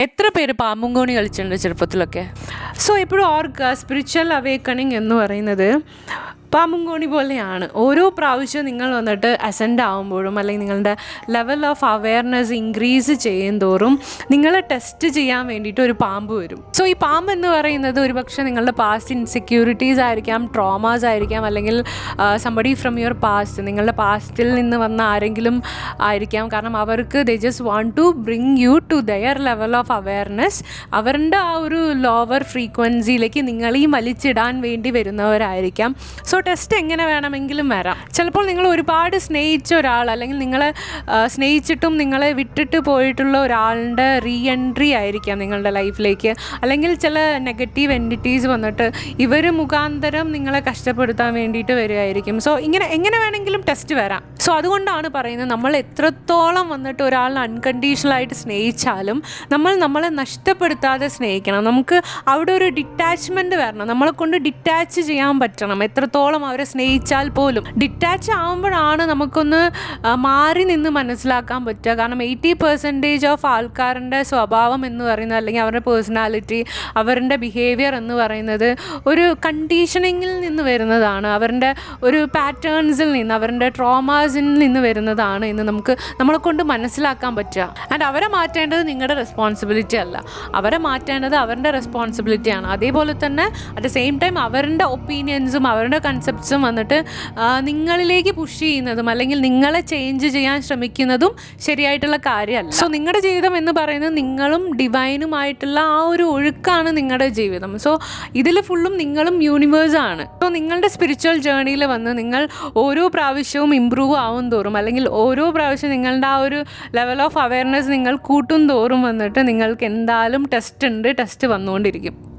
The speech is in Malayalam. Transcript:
എത്ര പേര് പാമ്പുംകോണി കളിച്ചിട്ടുണ്ട് ചെറുപ്പത്തിലൊക്കെ? സോ എപ്പോഴും ഓർക്കുക സ്പിരിച്വൽ അവേക്കണിങ് എന്ന് പറയുന്നത് പാമ്പുങ്കോണി പോലെയാണ്. ഓരോ പ്രാവശ്യം നിങ്ങൾ വന്നിട്ട് അസെൻഡ് ആകുമ്പോഴും അല്ലെങ്കിൽ നിങ്ങളുടെ ലെവൽ ഓഫ് അവെയർനെസ് ഇൻക്രീസ് ചെയ്യും തോറും നിങ്ങളെ ടെസ്റ്റ് ചെയ്യാൻ വേണ്ടിയിട്ട് ഒരു പാമ്പ് വരും. സോ ഈ പാമ്പ് എന്ന് പറയുന്നത് ഒരുപക്ഷെ നിങ്ങളുടെ പാസ്റ്റ് ഇൻസെക്യൂരിറ്റീസ് ആയിരിക്കാം ട്രോമാസ് ആയിരിക്കാം അല്ലെങ്കിൽ സംബഡി ഫ്രം യുവർ പാസ്റ്റ് നിങ്ങളുടെ പാസ്റ്റിൽ നിന്ന് വന്ന ആരെങ്കിലും ആയിരിക്കാം. കാരണം അവർക്ക് they just want to bring you to their level of awareness അവരുടെ ആ ഒരു ലോവർ ഫ്രീക്വൻസിയിലേക്ക് നിങ്ങളെയും വലിച്ചിടാൻ വേണ്ടി വരുന്നവരായിരിക്കാം. സോ ടെസ്റ്റ് എങ്ങനെ വേണമെങ്കിലും വരാം. ചിലപ്പോൾ നിങ്ങൾ ഒരുപാട് സ്നേഹിച്ച ഒരാൾ അല്ലെങ്കിൽ നിങ്ങളെ സ്നേഹിച്ചിട്ടും നിങ്ങളെ വിട്ടിട്ട് പോയിട്ടുള്ള ഒരാളുടെ റീ എൻട്രി ആയിരിക്കാം നിങ്ങളുടെ ലൈഫിലേക്ക്. അല്ലെങ്കിൽ ചില നെഗറ്റീവ് എന്റിറ്റീസ് വന്നിട്ട് ഇവർ മുഖാന്തരം നിങ്ങളെ കഷ്ടപ്പെടുത്താൻ വേണ്ടിയിട്ട് വരികയായിരിക്കും. സോ ഇങ്ങനെ എങ്ങനെ വേണമെങ്കിലും ടെസ്റ്റ് വരാം. സോ അതുകൊണ്ടാണ് പറയുന്നത് നമ്മൾ എത്രത്തോളം വന്നിട്ട് ഒരാളിനെ അൺകണ്ടീഷണലായിട്ട് സ്നേഹിച്ചാലും നമ്മൾ നമ്മളെ നഷ്ടപ്പെടുത്താതെ സ്നേഹിക്കണം. നമുക്ക് അവിടെ ഒരു ഡിറ്റാച്ച്മെന്റ് വരണം. നമ്മളെ കൊണ്ട് ഡിറ്റാച്ച് ചെയ്യാൻ പറ്റണം. എത്രത്തോളം അവരെ സ്നേഹിച്ചാൽ പോലും. ഡിറ്റാച്ച് ആകുമ്പോഴാണ് നമുക്കൊന്ന് മാറി നിന്ന് മനസ്സിലാക്കാൻ പറ്റുക. കാരണം എയ്റ്റി പെർസെന്റേജ് ഓഫ് ആൾക്കാരുടെ സ്വഭാവം എന്ന് പറയുന്നത് അല്ലെങ്കിൽ അവരുടെ പേഴ്സണാലിറ്റി അവരുടെ ബിഹേവിയർ എന്ന് പറയുന്നത് ഒരു കണ്ടീഷനിങ്ങിൽ നിന്ന് വരുന്നതാണ്. അവരുടെ ഒരു പാറ്റേൺസിൽ നിന്ന് അവരുടെ ട്രോമാസിൽ നിന്ന് വരുന്നതാണ് എന്ന് നമുക്ക് നമ്മളെ കൊണ്ട് മനസ്സിലാക്കാൻ പറ്റുക. ആൻഡ് അവരെ മാറ്റേണ്ടത് നിങ്ങളുടെ റെസ്പോൺസിബിലിറ്റി അല്ല. അവരെ മാറ്റേണ്ടത് അവരുടെ റെസ്പോൺസിബിലിറ്റിയാണ് അതേപോലെ തന്നെ അറ്റ് ദ സെയിം ടൈം അവരുടെ ഒപ്പീനിയൻസും അവരുടെ കൺസെപ്റ്റ്സും വന്നിട്ട് നിങ്ങളിലേക്ക് പുഷ് ചെയ്യുന്നതും അല്ലെങ്കിൽ നിങ്ങളെ ചേഞ്ച് ചെയ്യാൻ ശ്രമിക്കുന്നതും ശരിയായിട്ടുള്ള കാര്യമല്ല. സോ നിങ്ങളുടെ ജീവിതം എന്ന് പറയുന്നത് നിങ്ങളും ഡിവൈനുമായിട്ടുള്ള ആ ഒരു ഒഴുക്കാണ് നിങ്ങളുടെ ജീവിതം. സോ ഇതിൽ ഫുള്ളും നിങ്ങളും യൂണിവേഴ്സാണ് സോ നിങ്ങളുടെ സ്പിരിച്വൽ ജേർണിയിൽ വന്ന് നിങ്ങൾ ഓരോ പ്രാവശ്യവും ഇമ്പ്രൂവ് ആവും തോറും അല്ലെങ്കിൽ ഓരോ പ്രാവശ്യം നിങ്ങളുടെ ആ ഒരു ലെവൽ ഓഫ് അവയർനെസ് നിങ്ങൾ കൂട്ടും തോറും വന്നിട്ട് നിങ്ങൾക്ക് എന്തായാലും ടെസ്റ്റ് ഉണ്ട് ടെസ്റ്റ് വന്നുകൊണ്ടിരിക്കും.